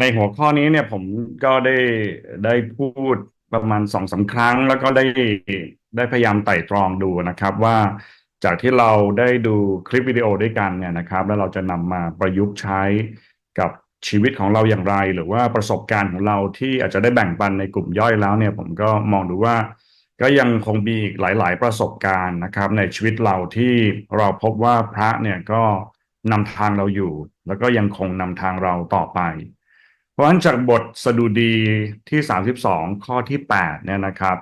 ในหัวข้อนี้เนี่ยผมก็ได้ได้พูดประมาณสองสามครั้ง แล้วก็ได้ได้พยายามไต่ตรองดูนะครับว่าจากที่เราได้ดูคลิปวิดีโอด้วยกันเนี่ยนะครับ แล้วเราจะนำมาประยุกต์ใช้กับชีวิตของเราอย่างไร หรือว่าประสบการณ์ของเราที่อาจจะได้แบ่งปันในกลุ่มย่อยแล้วเนี่ย ผมก็มองดูว่าก็ยังคงมีอีกหลาย ๆ ประสบการณ์นะครับ ในชีวิตเราที่เราพบว่าพระเนี่ยก็นำทางเราอยู่ แล้วก็ยังคงนำทางเราต่อไป เพราะฉะนั้นจากบทสดุดีที่32ข้อที่8เนี่ยนะครับ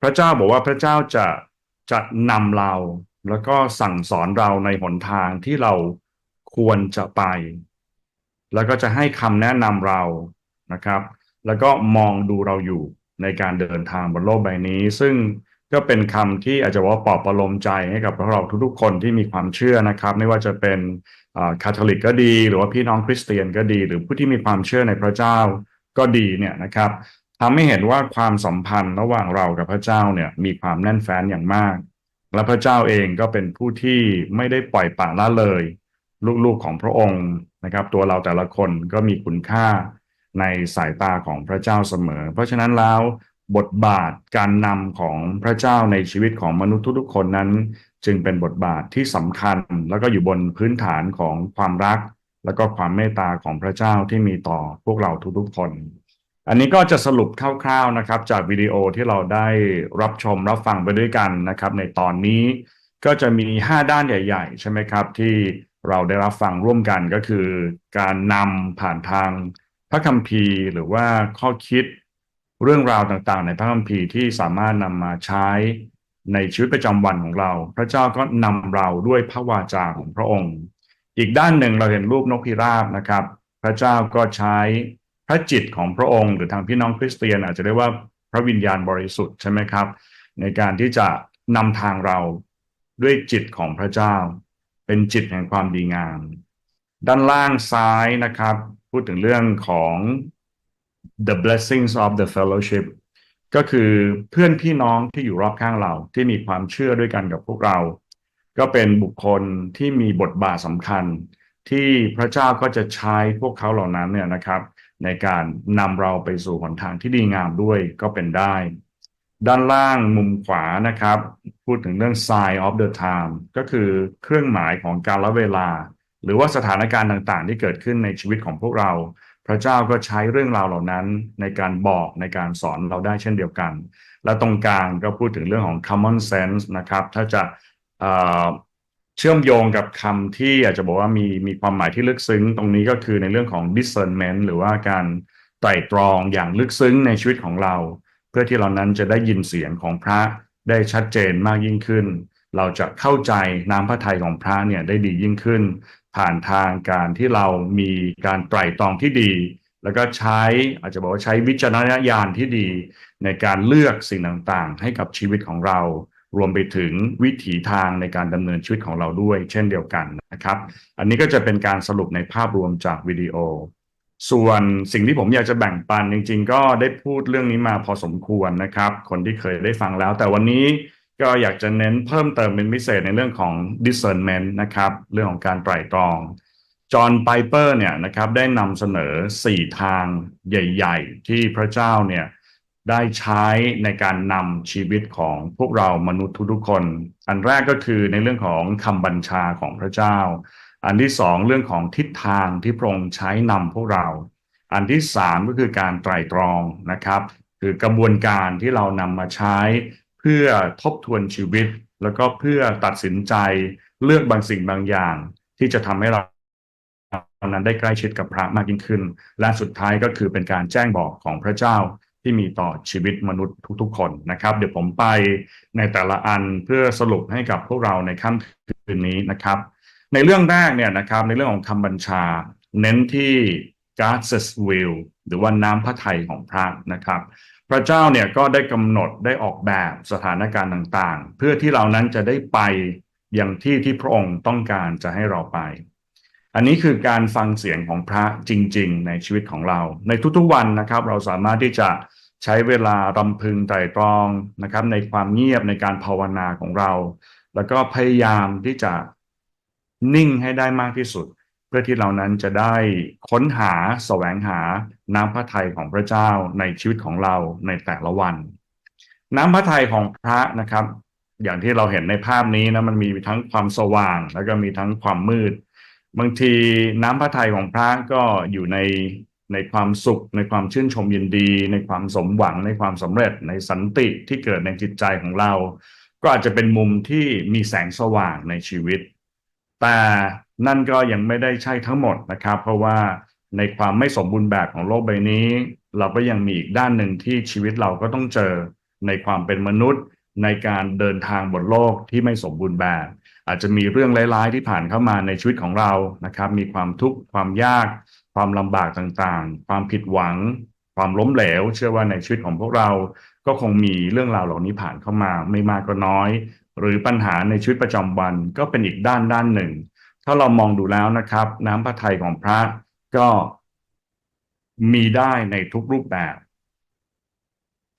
พระเจ้าบอกว่าพระเจ้าจะจะนำเราแล้วก็สั่งสอนเราในหนทางที่เราควรจะไป แล้วก็จะให้คำแนะนำเรานะครับ แล้วก็มองดูเราอยู่ในการเดินทางบนโลกใบนี้ ซึ่งก็เป็นคำที่อาจจะว่าปลอบประโลมใจให้กับพวกเราทุกๆคนที่มีความเชื่อนะครับ ไม่ว่าจะเป็น คาทอลิกก็ดี หรือว่าพี่น้องคริสเตียนก็ดี หรือผู้ที่มีความเชื่อในพระเจ้าก็ดีเนี่ยนะครับทำให้เห็นว่าความสัมพันธ์ระหว่างเรากับพระเจ้าเนี่ยมีความแน่นแฟ้นอย่างมาก และพระเจ้าเองก็เป็นผู้ที่ไม่ได้ปล่อยปละละเลย ลูกๆของพระองค์นะครับ ตัวเราแต่ละคนก็มีคุณค่าในสายตาของพระเจ้าเสมอ เพราะฉะนั้นแล้ว บทบาทการนำของพระเจ้าในชีวิตของมนุษย์ทุกๆคนนั้น จึงเป็นบทบาทที่สำคัญ แล้วก็อยู่บนพื้นฐานของความรัก แล้วก็ความเมตตาของพระเจ้าที่มีต่อพวกเราทุกๆคน อันนี้ก็จะสรุปคร่าวๆนะครับ จากวิดีโอที่เราได้รับชมรับฟังไปด้วยกันนะครับ ในตอนนี้ก็จะมี 5 ด้านใหญ่ๆ ใช่ไหมครับ ที่เราได้รับฟังร่วมกันก็คือ การนำผ่านทางพระคัมภีร์ หรือว่าข้อคิด เรื่องราวต่างๆ ในพระคัมภีร์ที่สามารถนำมาใช้ในชีวิตประจำวันของเรา พระเจ้าก็นำเราด้วยพระวาจาของพระองค์ อีกด้านหนึ่งเราเห็นรูปนกพิราบนะครับ พระเจ้าก็ใช้พระจิตของพระองค์ หรือทางพี่น้องคริสเตียนอาจจะเรียกว่าพระวิญญาณบริสุทธิ์ใช่ไหมครับ ในการที่จะนำทางเราด้วยจิตของพระเจ้า เป็นจิตแห่งความดีงาม ด้านล่างซ้ายนะครับ พูดถึงเรื่องของ the blessings of the fellowship ก็คือเพื่อนพี่น้องที่อยู่รอบข้างเราที่มีความเชื่อด้วยกันกับพวกเรา ก็เป็นบุคคลที่มีบทบาทสำคัญ ที่พระเจ้าก็จะใช้พวกเขาเหล่านั้นเนี่ยนะครับ ในการนำเราไปสู่หนทางที่ดีงามด้วยก็เป็นได้ ด้านล่างมุมขวานะครับ พูดถึงเรื่อง sign of the time ก็คือเครื่องหมายของการละเวลา หรือว่าสถานการณ์ต่างๆ ที่เกิดขึ้นในชีวิตของพวกเรา พระเจ้าก็ใช้เรื่องราวเหล่านั้นในการบอกในการสอนเราได้เช่นเดียวกัน และตรงกลางก็พูดถึงเรื่องของ common sense นะครับ ถ้าจะเชื่อมโยงกับคำที่อาจจะบอกว่ามีมีความหมายที่ลึกซึ้ง ตรงนี้ก็คือในเรื่องของ discernment หรือว่าการไตร่ตรองอย่างลึกซึ้งในชีวิตของเรา เพื่อที่เรานั้นจะได้ยินเสียงของพระได้ชัดเจนมากยิ่งขึ้น เราจะเข้าใจน้ำพระทัยของพระเนี่ยได้ดียิ่งขึ้น ผ่านทางการที่เรามีการไตร่ตรองที่ดี แล้วก็ใช้อาจจะบอกว่าใช้วิจารณญาณที่ดี ในการเลือกสิ่งต่างๆ ให้กับชีวิตของเรา รวมไปถึงวิถีทางในการดำเนินชีวิตของเราด้วย เช่นเดียวกันนะครับ อันนี้ก็จะเป็นการสรุปในภาพรวมจากวิดีโอ ส่วนสิ่งที่ผมอยากจะแบ่งปันจริง ๆ ก็ได้พูดเรื่องนี้มาพอสมควรนะครับ คนที่เคยได้ฟังแล้ว แต่วันนี้ ก็อยากจะเน้นเพิ่มเติมเป็นพิเศษในเรื่องของ discernment นะครับ เรื่องของการไตร่ตรอง จอห์นไพเปอร์เนี่ยนะครับได้นำเสนอ4ทางใหญ่ ๆ ที่พระเจ้าเนี่ยได้ใช้ในการนำชีวิตของพวกเรามนุษย์ทุกๆคน อันแรกก็คือในเรื่องของคำบัญชาของพระเจ้า อันที่สองเรื่องของทิศทางที่พระองค์ใช้นำพวกเรา อันที่สามก็คือการไตร่ตรองนะครับ คือกระบวนการที่เรานำมาใช้ พื่อทบทวนชีวิต แล้วก็เพื่อตัดสินใจเลือกบางสิ่งบางอย่าง ที่จะทำให้เรานั้นได้ใกล้ชิดกับพระมากยิ่งขึ้น และสุดท้ายก็คือเป็นการแจ้งบอกของพระเจ้าที่มีต่อชีวิตมนุษย์ทุกๆ คนนะครับ เดี๋ยวผมไปในแต่ละอันเพื่อสรุปให้กับพวกเราในค่ำคืนนี้นะครับ ในเรื่องแรกเนี่ยนะครับในเรื่องของคำบัญชา เน้นที่ God's will หรือว่าน้ำพระทัยของพระนะครับ พระเจ้าเนี่ยก็ได้กำหนดได้ออกแบบสถานการณ์ต่างๆ เพื่อที่เรานั้นจะได้ไปอย่างที่ที่พระองค์ต้องการจะให้เราไป อันนี้คือการฟังเสียงของพระจริง ๆ ในชีวิตของเรา ในทุกๆวันนะครับ เราสามารถที่จะใช้เวลารำพึงไตรตรองนะครับ ในความเงียบในการภาวนาของเรา แล้วก็พยายามที่จะนิ่งให้ได้มากที่สุด เพื่อที่เรานั้นจะได้ค้นหาแสวงหาน้ำพระทัยของพระเจ้าในชีวิตของเราในแต่ละวัน น้ำพระทัยของพระนะครับ อย่างที่เราเห็นในภาพนี้นะมันมีทั้งความสว่าง แล้วก็มีทั้งความมืด บางทีน้ำพระทัยของพระก็อยู่ในในความสุข ในความชื่นชมยินดี ในความสมหวัง ในความสำเร็จ ในสันติที่เกิดในจิตใจของเรา ก็อาจจะเป็นมุมที่มีแสงสว่างในชีวิต แต่ นั่นก็ยังไม่ได้ใช่ทั้งหมดนะครับ เพราะว่าในความไม่สมบูรณ์แบบของโลกใบนี้ เราก็ยังมีอีกด้านหนึ่งที่ชีวิตเราก็ต้องเจอในความเป็นมนุษย์ ในการเดินทางบนโลกที่ไม่สมบูรณ์แบบ อาจจะมีเรื่องร้ายๆที่ผ่านเข้ามาในชีวิตของเรานะครับ มีความทุกข์ความยาก ความลำบากต่างๆ ความผิดหวัง ความล้มเหลว เชื่อว่าในชีวิตของพวกเรา ก็คงมีเรื่องราวเหล่านี้ผ่านเข้ามา ไม่มากก็น้อย หรือปัญหาในชีวิตประจำวันก็เป็นอีกด้านด้านหนึ่ง ถ้าเรามองดูแล้วนะครับ น้ำพระทัยของพระก็มีได้ในทุกรูปแบบ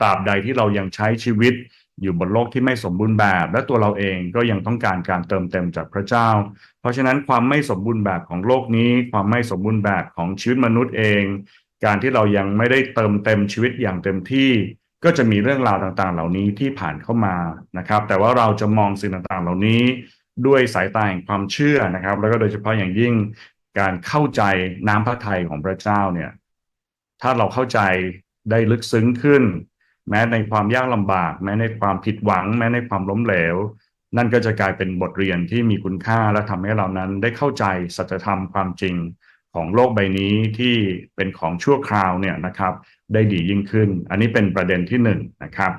ตราบใดที่เรายังใช้ชีวิตอยู่บนโลกที่ไม่สมบูรณ์แบบ และตัวเราเองก็ยังต้องการการเติมเต็มจากพระเจ้า เพราะฉะนั้นความไม่สมบูรณ์แบบของโลกนี้ ความไม่สมบูรณ์แบบของชีวิตมนุษย์เอง การที่เรายังไม่ได้เติมเต็มชีวิตอย่างเต็มที่ ก็จะมีเรื่องราวต่างๆ เหล่านี้ที่ผ่านเข้ามานะครับ แต่ว่าเราจะมองสิ่งต่างๆ เหล่านี้ ด้วยสายตาแห่งความเชื่อนะครับ แล้วก็โดยเฉพาะอย่างยิ่งการเข้าใจน้ำพระทัยของพระเจ้าเนี่ย ถ้าเราเข้าใจได้ลึกซึ้งขึ้น แม้ในความยากลำบาก แม้ในความผิดหวัง แม้ในความล้มเหลว นั่นก็จะกลายเป็นบทเรียนที่มีคุณค่าและทำให้เรานั้นได้เข้าใจสัจธรรมความจริงของโลกใบนี้ที่เป็นของชั่วคราวเนี่ยนะครับ ได้ดียิ่งขึ้น อันนี้เป็นประเด็นที่หนึ่งนะครับ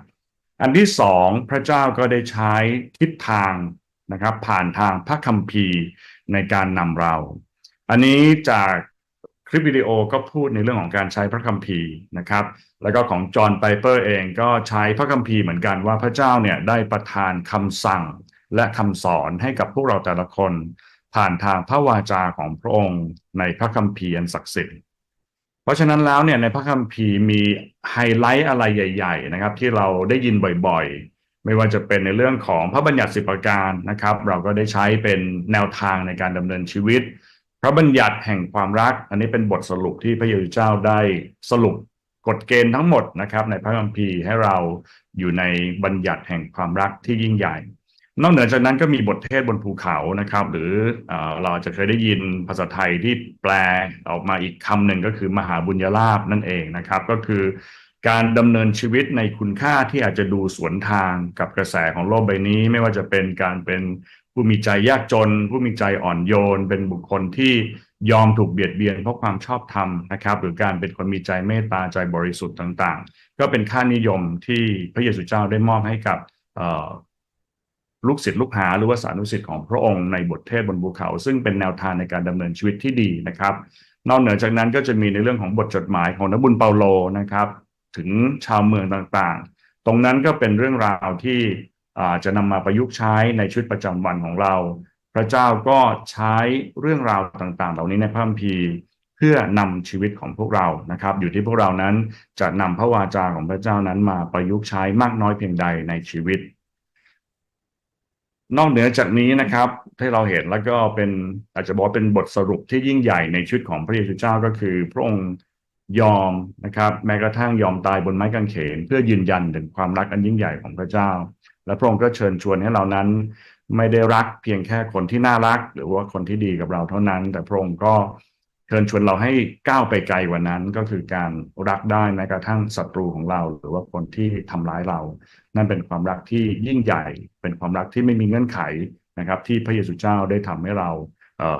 อันที่สองพระเจ้าก็ได้ใช้ทิศทาง นะครับ ผ่านทางพระคัมภีร์ในการนำเรา อันนี้จากคลิปวิดีโอก็พูดในเรื่องของการใช้พระคัมภีร์นะครับ แล้วก็ของจอห์นไพเปอร์เองก็ใช้พระคัมภีร์เหมือนกันว่าพระเจ้าเนี่ยได้ประทานคำสั่งและคำสอนให้กับพวกเราแต่ละคน ผ่านทางพระวาจาของพระองค์ในพระคัมภีร์อันศักดิ์สิทธิ์เพราะฉะนั้นแล้วเนี่ยในพระคัมภีร์มีไฮไลท์อะไรใหญ่ ๆ นะครับ ที่เราได้ยินบ่อยๆ ไม่ว่าจะเป็นในเรื่องของพระบัญญัติสิบประการนะครับ เราก็ได้ใช้เป็นแนวทางในการดำเนินชีวิต พระบัญญัติแห่งความรัก อันนี้เป็นบทสรุปที่พระเยซูเจ้าได้สรุปกฎเกณฑ์ทั้งหมดนะครับ ในพระคัมภีร์ให้เราอยู่ในบัญญัติแห่งความรักที่ยิ่งใหญ่ นอกเหนือจากนั้นก็มีบทเทศบนภูเขานะครับ หรือเอเราจะเคยได้ยินภาษาไทยที่แปลออกมาอีกคำหนึ่งก็คือมหาบุญญาลาภนั่นเองนะครับ ก็คือ การดำเนินชีวิตในคุณค่าที่อาจจะดูสวนทางกับกระแสของโลกใบนี้ ไม่ว่าจะเป็นการเป็นผู้มีใจยากจน ผู้มีใจอ่อนโยน เป็นบุคคลที่ยอมถูกเบียดเบียนเพราะความชอบธรรมนะครับ หรือการเป็นคนมีใจเมตตาใจบริสุทธิ์ต่างๆ ก็เป็นค่านิยมที่พระเยซูเจ้าได้มอบให้กับลูกศิษย์ลูกหาหรือว่าสานุศิษย์ของพระองค์ในบทเทศบนภูเขา ซึ่งเป็นแนวทางในการดำเนินชีวิตที่ดีนะครับ นอกเหนือจากนั้นก็จะมีในเรื่องของบทจดหมายของนบุญเปาโลนะครับ ถึงชาวเมืองต่างๆ ตรงนั้นก็เป็นเรื่องราวที่จะนำมาประยุกต์ใช้ในชีวิตประจำวันของเรา พระเจ้าก็ใช้เรื่องราวต่างๆ เหล่านี้ในพระคัมภีร์เพื่อนำชีวิตของพวกเรานะครับ อยู่ที่พวกเรานั้นจะนำพระวาจาของพระเจ้านั้นมาประยุกต์ใช้มากน้อยเพียงใดในชีวิต นอกเหนือจากนี้นะครับที่เราเห็นแล้วก็เป็นอาจจะบอกเป็นบทสรุปที่ยิ่งใหญ่ในชีวิตของพระเยซูเจ้าก็คือ พระองค์ ยอมนะครับแม้กระทั่งยอมตายบนไม้กางเขน เพื่อยืนยันถึงความรักอันยิ่งใหญ่ของพระเจ้า และพระองค์ก็เชิญชวนให้เรานั้น ไม่ได้รักเพียงแค่คนที่น่ารัก หรือว่าคนที่ดีกับเราเท่านั้น แต่พระองค์ก็เชิญชวนเราให้ก้าวไปไกลกว่านั้นก็คือการรักได้แม้กระทั่งศัตรูของเรา หรือว่าคนที่ทำร้ายเรา นั่นเป็นความรักที่ยิ่งใหญ่ เป็นความรักที่ไม่มีเงื่อนไขนะครับที่พระเยซูเจ้าได้ทำให้เรา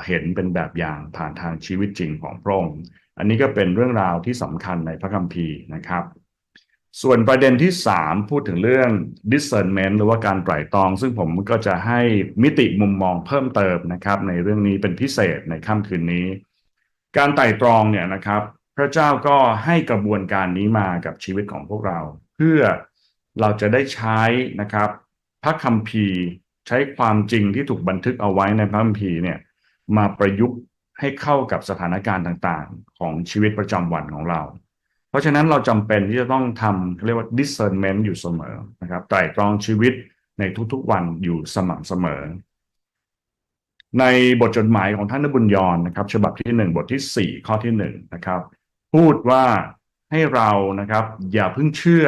เห็นเป็นแบบอย่างผ่านทางชีวิตจริงของพระองค์อันนี้ก็เป็นเรื่องราวที่สำคัญในพระคัมภีร์นะครับ ส่วนประเด็นที่ 3 พูดถึงเรื่อง discernment หรือว่าการไตร่ตรอง ซึ่งผมก็จะให้มิติมุมมองเพิ่มเติมนะครับ ในเรื่องนี้เป็นพิเศษในค่ำคืนนี้ การไตร่ตรองเนี่ยนะครับ พระเจ้าก็ให้กระบวนการนี้มากับชีวิตของพวกเรา เพื่อเราจะได้ใช้นะครับ พระคัมภีร์ใช้ความจริงที่ถูกบันทึกเอาไว้ในพระคัมภีร์เนี่ยมาประยุกต์ ให้เข้ากับสถานการณ์ต่างๆ ของชีวิตประจำวันของเรา เพราะฉะนั้นเราจำเป็นที่จะต้องทำเรียกว่า discernment อยู่เสมอนะครับไตร่ตรองชีวิตในทุกๆวันอยู่สม่ำเสมอ ในบทจดหมายของท่านนบุญยอนนะครับ ฉบับที่หนึ่งบทที่สี่ข้อที่หนึ่งนะครับ พูดว่าให้เรานะครับ อย่าเพิ่งเชื่อ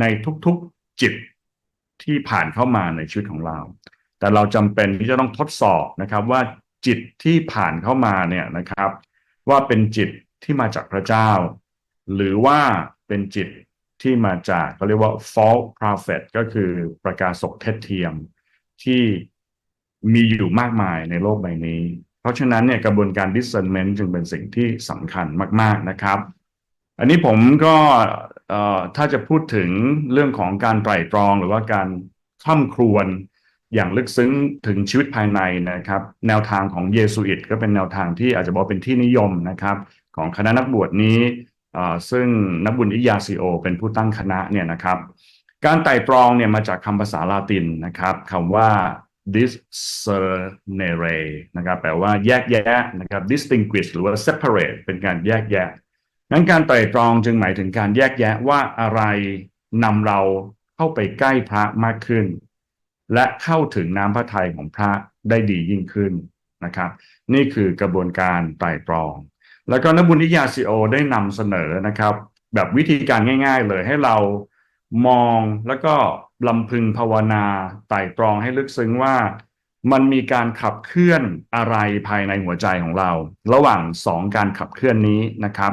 ในทุกๆจิตที่ผ่านเข้ามาในชีวิตของเรา แต่เราจำเป็นที่จะต้องทดสอบนะครับว่า จิตที่ผ่านเข้ามาเนี่ยนะครับ ว่าเป็นจิตที่มาจากพระเจ้า หรือว่าเป็นจิตที่มาจากเขาเรียกว่า false prophet ก็คือประกาศกเท็จเทียมที่มีอยู่มากมายในโลกใบนี้ เพราะฉะนั้นเนี่ยกระบวนการ discernment จึงเป็นสิ่งที่สำคัญมาก ๆนะครับ อันนี้ผมก็ถ้าจะพูดถึงเรื่องของการไตร่ตรองหรือว่าการคร่ำครวญ อย่างลึกซึ้งถึงชีวิตภายในนะครับ แนวทางของเยซูอิตก็เป็นแนวทางที่อาจจะบอกเป็นที่นิยมนะครับ ของคณะนักบวชนี้ซึ่งนักบุญอิยาซิโอ เป็นผู้ตั้งคณะเนี่ยนะครับ การไต่ตรองเนี่ยมาจากคำภาษาลาตินนะครับคำว่า discernere นะครับแปลว่าแยกแยะนะครับ distinguish หรือว่า separate เป็นการแยกแยะงั้นการไต่ตรองจึงหมายถึงการแยกแยะว่าอะไรนำเราเข้าไปใกล้พระมากขึ้น และเข้าถึงน้ำพระทัยของพระได้ดียิ่งขึ้นนะครับ นี่คือกระบวนการไตรตรอง แล้วก็นบุญนิยาซีโอได้นำเสนอนะครับ แบบวิธีการง่าย ๆ เลยให้เรามองแล้วก็ลำพึงภาวนาไตรตรองให้ลึกซึ้งว่ามันมีการขับเคลื่อนอะไรภายในหัวใจของเรา ระหว่างสองการขับเคลื่อนนี้นะครับ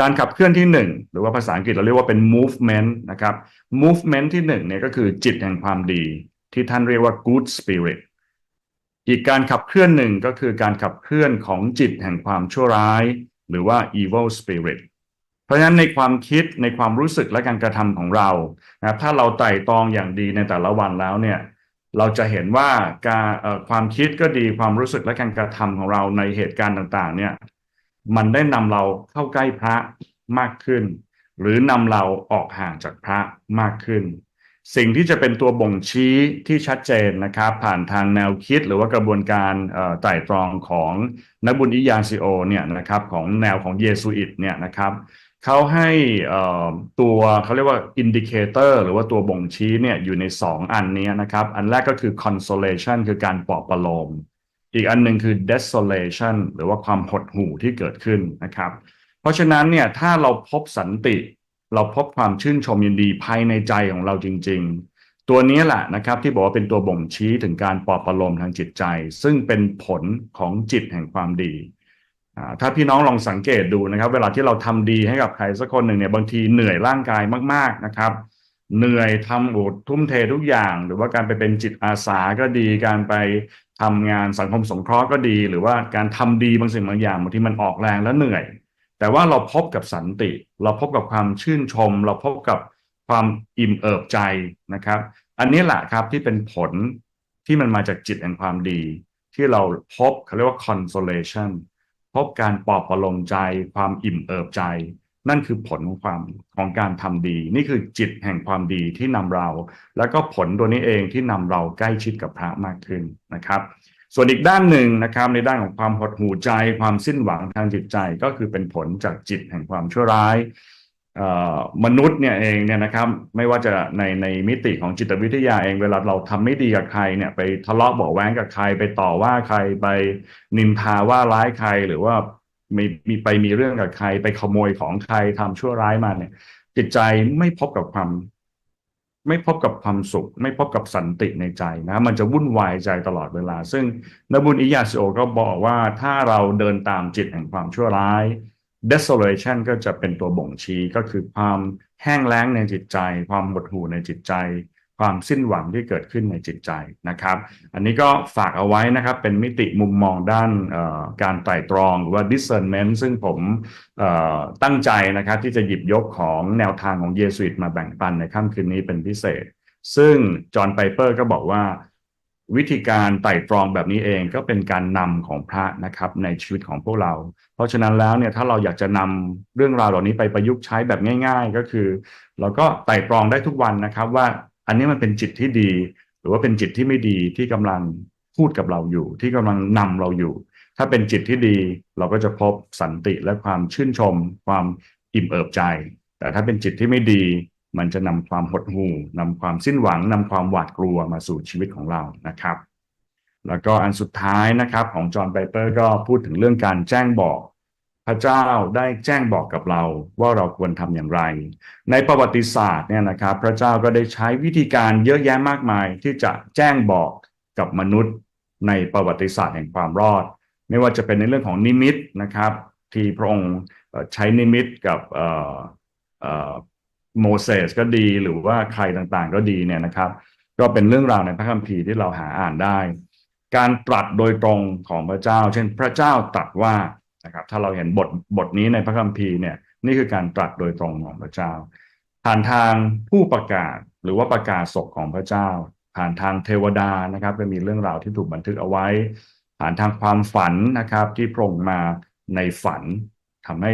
การขับเคลื่อนที่หนึ่งหรือว่าภาษาอังกฤษเราเรียกว่าเป็น movement นะครับ movement ที่หนึ่งเนี่ยก็คือจิตแห่งความดี ที่ท่านเรียกว่า good spirit อีกการขับเคลื่อนหนึ่งก็คือการขับเคลื่อนของจิตแห่งความชั่วร้าย หรือว่า evil spirit เพราะฉะนั้นในความคิดในความรู้สึกและการกระทำของเรานะถ้าเราไต่ตองอย่างดีในแต่ละวันแล้วเนี่ยเราจะเห็นว่าการความคิดก็ดีความรู้สึกและการกระทำของเราในเหตุการณ์ต่างๆ เนี่ยมันได้นำเราเข้าใกล้พระมากขึ้น หรือนำเราออกห่างจากพระมากขึ้น สิ่งที่จะเป็นตัวบ่งชี้ที่ชัดเจนนะครับ ผ่านทางแนวคิดหรือว่ากระบวนการไตร่ตรองของนักบุญอิยาซิโอเนี่ยนะครับของแนวของเยซูอิตเนี่ยนะครับเขาให้ตัวเขาเรียกว่าอินดิเคเตอร์หรือว่าตัวบ่งชี้เนี่ยอยู่ใน 2 อันนี้นะครับ อันแรกก็คือ consolation คือการปลอบประโลม อีกอันหนึ่งคือ desolation หรือว่าความหดหู่ที่เกิดขึ้นนะครับ เพราะฉะนั้นเนี่ยถ้าเราพบสันติ เราพบความชื่นชมยินดีภายในใจของเราจริง ๆ ตัวนี้แหละนะครับที่บอกว่าเป็นตัวบ่งชี้ถึงการปลอบประโลมทางจิตใจ ซึ่งเป็นผลของจิตแห่งความดีถ้าพี่น้องลองสังเกตดูนะครับ เวลาที่เราทำดีให้กับใครสักคนหนึ่งเนี่ยบางทีเหนื่อยร่างกายมาก ๆนะครับ เหนื่อยทำโอดทุ่มเททุกอย่าง หรือว่าการไปเป็นจิตอาสาก็ดี การไปทำงานสังคมสงเคราะห์ก็ดี หรือว่าการทำดีบางสิ่งบางอย่างบางทีมันออกแรงแล้วเหนื่อย แต่ว่าเราพบกับสันติ เราพบกับความชื่นชม เราพบกับความอิ่มเอิบใจนะครับ อันนี้แหละครับที่เป็นผลที่มันมาจากจิตแห่งความดี ที่เราพบเขาเรียกว่า consolation พบการปลอบประโลมใจ ความอิ่มเอิบใจ นั่นคือผลของความของการทำดี นี่คือจิตแห่งความดีที่นำเรา แล้วก็ผลตัวนี้เองที่นำเราใกล้ชิดกับพระมากขึ้นนะครับ ส่วนอีกด้านหนึ่งนะครับในด้านของความหดหู่ใจ ความสิ้นหวังทางจิตใจก็คือเป็นผลจากจิตแห่งความชั่วร้ายมนุษย์เนี่ยเองเนี่ยนะครับไม่ว่าจะในในมิติของจิตวิทยาเองเวลาเราทำไม่ดีกับใครเนี่ยไปทะเลาะเบาะแว้งกับใคร ไปต่อว่าใครไปนินทาว่าร้ายใครหรือว่ามีมีไปมีเรื่องกับใคร ไปขโมยของใครทำชั่วร้ายมาเนี่ยจิตใจไม่พบกับความ ไม่พบกับความสุข ไม่พบกับสันติในใจนะ มันจะวุ่นวายใจตลอดเวลา ซึ่งนบุญอิยาสิโอก็บอกว่าถ้าเราเดินตามจิตแห่งความชั่วร้าย desolation ก็จะเป็นตัวบ่งชี้ก็คือความแห้งแล้งในจิตใจ ความหดหู่ในจิตใจ ความสิ้นหวังที่เกิดขึ้นในจิตใจนะครับ อันนี้ก็ฝากเอาไว้นะครับเป็นมิติมุมมองด้านการไตร่ตรองหรือว่า discernment ซึ่งผมตั้งใจนะครับที่จะหยิบยกของแนวทางของเยสุอิตมาแบ่งปันในค่ำคืนนี้เป็นพิเศษ ซึ่งจอห์นไพเปอร์ก็บอกว่าวิธีการไต่ตรองแบบนี้เองก็เป็นการนำของพระนะครับในชีวิตของพวกเรา เพราะฉะนั้นแล้วเนี่ยถ้าเราอยากจะนำเรื่องราวเหล่านี้ไปประยุกต์ใช้แบบง่าย ๆ ก็คือ เราก็ไต่ตรองได้ทุกวันนะครับว่า อันนี้มันเป็นจิตที่ดี หรือว่าเป็นจิตที่ไม่ดีที่กำลังพูดกับเราอยู่ ที่กำลังนำเราอยู่ ถ้าเป็นจิตที่ดีเราก็จะพบสันติและความชื่นชม ความอิ่มเอิบใจ แต่ถ้าเป็นจิตที่ไม่ดี มันจะนำความหดหู่นำความสิ้นหวังนำความหวาดกลัวมาสู่ชีวิตของเรานะครับ แล้วก็อันสุดท้ายนะครับของจอห์นไบเปอร์ก็พูดถึงเรื่องการแจ้งบอก พระเจ้าได้แจ้งบอกกับเราว่าเราควรทำอย่างไร ในประวัติศาสตร์เนี่ยนะครับ พระเจ้าก็ได้ใช้วิธีการเยอะแยะมากมาย ที่จะแจ้งบอกกับมนุษย์ในประวัติศาสตร์แห่งความรอด ไม่ว่าจะเป็นในเรื่องของนิมิตนะครับ ที่พระองค์ใช้นิมิตกับโมเสสก็ดีหรือว่าใครต่างๆก็ดีเนี่ยนะครับ ก็เป็นเรื่องราวในพระคัมภีร์ที่เราหาอ่านได้ การตรัสโดยตรงของพระเจ้า เช่นพระเจ้าตรัสว่า นะครับถ้าเราเห็นบทบทนี้ในพระคัมภีร์เนี่ยนี่คือการตรัสโดยตรงของพระเจ้า ผ่านทางผู้ประกาศหรือว่าประกาศศพของพระเจ้า ผ่านทางเทวดานะครับก็มีเรื่องราวที่ถูกบันทึกเอาไว้ ผ่านทางความฝันนะครับที่พรงมาในฝันทำให้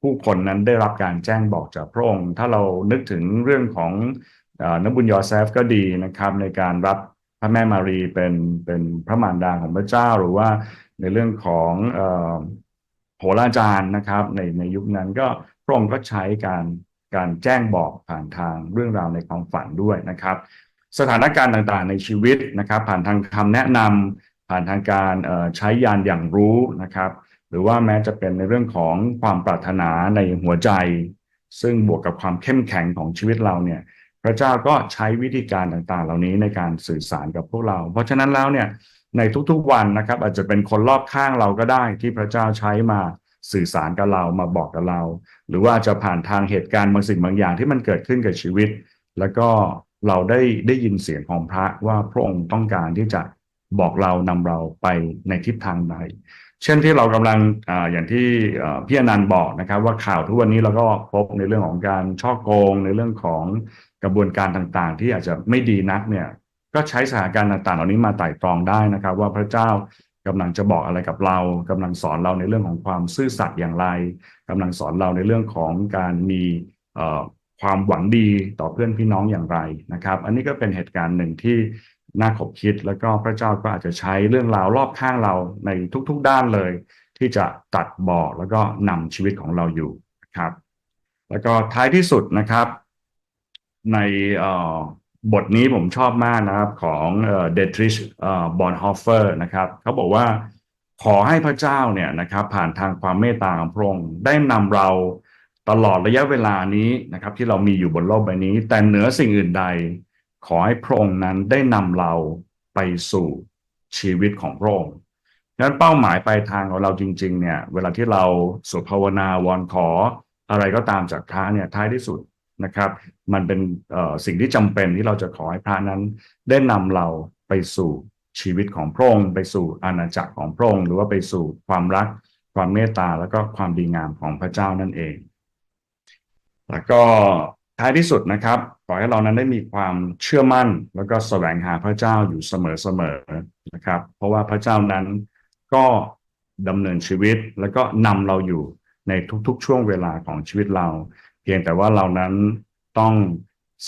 ผู้คนนั้นได้รับการแจ้งบอกจากพระองค์ ถ้าเรานึกถึงเรื่องของอนบุญยอเซฟก็ดีนะครับในการรับ พระแม่มารีเป็นเป็นพระมารดาของพระเจ้าหรือว่าในเรื่องของโหราจารย์นะครับในในยุคนั้นก็พระองค์ก็ใช้การการแจ้งบอกผ่านทางเรื่องราวในความฝันด้วยนะครับ สถานการณ์ต่างๆในชีวิตนะครับ ผ่านทางคำแนะนำผ่านทางการใช้ยานอย่างรู้นะครับ หรือว่าแม้จะเป็นในเรื่องของความปรารถนาในหัวใจ ซึ่งบวกกับความเข้มแข็งของชีวิตเราเนี่ย พระเจ้าก็ใช้วิธีการต่างๆ เหล่านี้ในการสื่อสารกับพวกเรา เพราะฉะนั้นแล้วเนี่ยในทุกๆวันนะครับ อาจจะเป็นคนรอบข้างเราก็ได้ที่พระเจ้าใช้มาสื่อสารกับเรามาบอกกับเรา หรือว่าจะผ่านทางเหตุการณ์บางสิ่งบางอย่างที่มันเกิดขึ้นกับชีวิต แล้วก็เราได้ได้ยินเสียงของพระว่าพระองค์ต้องการที่จะบอกเรานำเราไปในทิศทางใดเช่นที่เรากำลังออย่างที่พี่อนันต์บอกนะครับ ว่าข่าวทุกวันนี้เราก็พบในเรื่องของการช่อโกงในเรื่องของ กระบวนการต่างๆ ที่อาจจะไม่ดีนักเนี่ยก็ใช้สถานการณ์ต่างๆ เหล่านี้มาไต่ตรองได้นะครับ ว่าพระเจ้ากำลังจะบอกอะไรกับเรากำลังสอนเราในเรื่องของความซื่อสัตย์อย่างไรกำลังสอนเราในเรื่องของการมีความหวังดีต่อเพื่อนพี่น้องอย่างไรนะครับ อันนี้ก็เป็นเหตุการณ์หนึ่งที่น่าขบคิดแล้วก็พระเจ้าก็อาจจะใช้เรื่องราวรอบข้างเราในทุกๆด้านเลย ที่จะตัดบอกแล้วก็นำชีวิตของเราอยู่นะครับ แล้วก็ท้ายที่สุดนะครับ ในบทนี้ผมชอบมากนะครับของเดทริชบอนฮอฟเฟอร์นะครับเขาบอกว่าขอให้พระเจ้าเนี่ยนะครับผ่านทางความเมตตาของพระองค์ได้นำเราตลอดระยะเวลานี้นะครับที่เรามีอยู่บนโลกใบนี้ แต่เหนือสิ่งอื่นใด ขอให้พระองค์นั้นได้นำเราไปสู่ชีวิตของพระองค์ดังนั้นเป้าหมายปลายทางของเราจริง ๆ เนี่ย เวลาที่เราสวดภาวนาวอนขออะไรก็ตามจากพระเนี่ยท้ายที่สุด นะครับ มันเป็นสิ่งที่จำเป็นที่เราจะขอให้พระนั้น ได้นำเราไปสู่ชีวิตของพระองค์ไปสู่อาณาจักรของพระองค์หรือว่าไปสู่ความรักความเมตตาแล้วก็ความดีงามของพระเจ้านั่นเอง แล้วก็ท้ายที่สุดนะครับขอให้เรานั้นได้มีความเชื่อมั่น แล้วก็แสวงหาพระเจ้าอยู่เสมอๆนะครับ เพราะว่าพระเจ้านั้นก็ดำเนินชีวิตแล้วก็นำเราอยู่ในทุกๆ ช่วงเวลาของชีวิตเรา เพียงแต่ว่าเรานั้นต้อง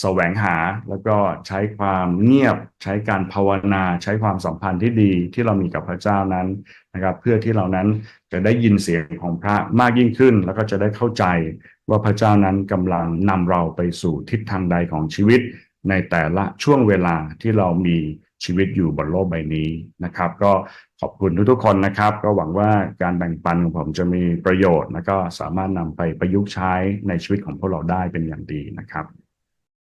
แสวงหาแล้วก็ใช้ความเงียบ ใช้การภาวนา ใช้ความสัมพันธ์ที่ดีที่เรามีกับพระเจ้านั้นนะครับ เพื่อที่เรานั้นจะได้ยินเสียงของพระมากยิ่งขึ้น แล้วก็จะได้เข้าใจว่าพระเจ้านั้นกำลังนำเราไปสู่ทิศทางใดของชีวิต ในแต่ละช่วงเวลาที่เรามี ชีวิตอยู่บนโลกใบนี้นะครับ ก็ขอบคุณทุกๆคนนะครับ ก็หวังว่าการแบ่งปันของผมจะมีประโยชน์ และก็สามารถนำไปประยุกต์ใช้ในชีวิตของพวกเราได้เป็นอย่างดีนะครับ